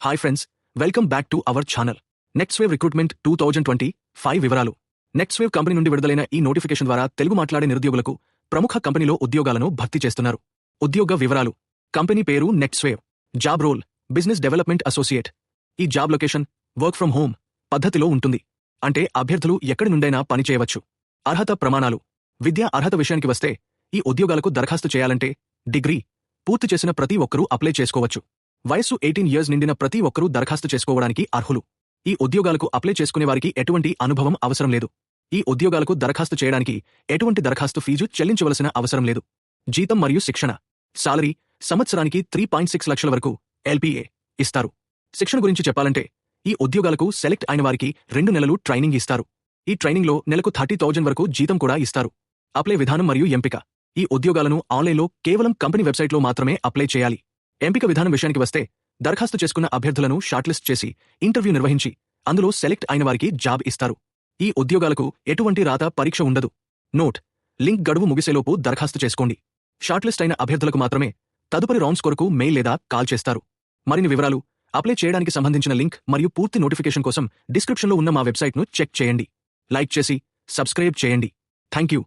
Hi friends welcome back to our channel Next Wave recruitment two thousand twenty five వివరాలు. Next wave company నుండి విడుదలైన ఈ notification ద్వారా తెలుగు మాట్లాడే నిరుద్యోగులకు ప్రముఖ కంపెనీలో ఉద్యోగాలను భర్తీ చేస్తున్నారు. ఉద్యోగ వివరాలు. కంపెనీ పేరు Next Wave job role business development associate ఈ job location work from home పద్ధతిలో ఉంటుంది. అంటే అభ్యర్థులు ఎక్కడి నుండైనా పనిచేయవచ్చు అర్హత ప్రమాణాలు. విద్యా అర్హత విషయానికి వస్తే ఈ ఉద్యోగాలకు దరఖాస్తు చేయాలంటే డిగ్రీ పూర్తి చేసిన ప్రతి ఒక్కరూ అప్లై చేసుకోవచ్చు. వయస్సు ఎయిటీన్ ఇయర్స్ నిండిన ప్రతి ఒక్కరూ దరఖాస్తు చేసుకోవడానికి అర్హులు. ఈ ఉద్యోగాలకు అప్లై చేసుకునే వారికి ఎటువంటి అనుభవం అవసరం లేదు. ఈ ఉద్యోగాలకు దరఖాస్తు చేయడానికి ఎటువంటి దరఖాస్తు ఫీజు చెల్లించవలసిన అవసరం లేదు. జీతం మరియు శిక్షణ. సాలరీ సంవత్సరానికి త్రీ పాయింట్ సిక్స్ లక్షల వరకు ఎల్పీఏ ఇస్తారు. శిక్షణ గురించి చెప్పాలంటే ఈ ఉద్యోగాలకు సెలెక్ట్ అయిన వారికి రెండు నెలలు ట్రైనింగ్ ఇస్తారు. ఈ ట్రైనింగ్లో నెలకు థర్టీ థౌజండ్ వరకు జీతం కూడా ఇస్తారు. అప్లై విధానం మరియు ఎంపిక. ఈ ఉద్యోగాలను ఆన్లైన్లో కేవలం కంపెనీ వెబ్సైట్లో మాత్రమే అప్లై చేయాలి. ఎంపిక విధానం విషయానికి వస్తే దరఖాస్తు చేసుకున్న అభ్యర్థులను షార్ట్లిస్ట్ చేసి ఇంటర్వ్యూ నిర్వహించి అందులో సెలెక్ట్ అయిన వారికి జాబ్ ఇస్తారు. ఈ ఉద్యోగాలకు ఎటువంటి రాత పరీక్ష ఉండదు. నోట్ లింక్ గడువు ముగిసేలోపు దరఖాస్తు చేసుకోండి. షార్ట్లిస్ట్ అయిన అభ్యర్థులకు మాత్రమే తదుపరి రౌండ్స్ కొరకు మెయిల్ లేదా కాల్ చేస్తారు. మరిన్ని వివరాలు అప్లై చేయడానికి సంబంధించిన లింక్ మరియు పూర్తి నోటిఫికేషన్ కోసం డిస్క్రిప్షన్లో ఉన్న మా వెబ్సైట్ను చెక్ చేయండి. లైక్ చేసి సబ్స్క్రైబ్ చేయండి. Thank you